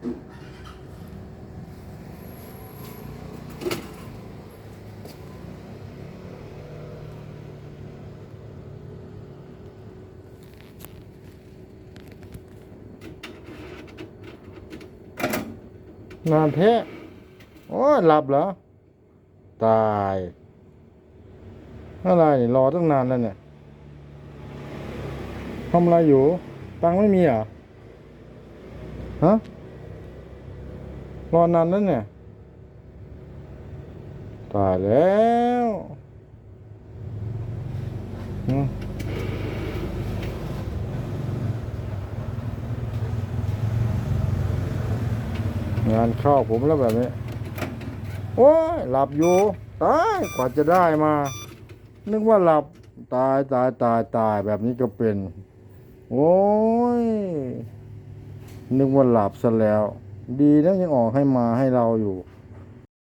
นานแท้โอ้ยหลับเหรอ ตายอะไรรอตั้งนานแล้วเนี่ยทำอะไรอยู่ ตังไม่มีเหรอ ฮะ รอนานแล้วเนี่ย ตายแล้วงานเข้าผมแล้วแบบนี้ โอ้ย หลับอยู่ ตาย กว่าจะได้มา นึกว่าหลับ ตายตายตายตายแบบนี้ก็เป็น โอ้ย นึกว่าหลับซะแล้ว ดีนะยังออกให้มาให้เราอยู่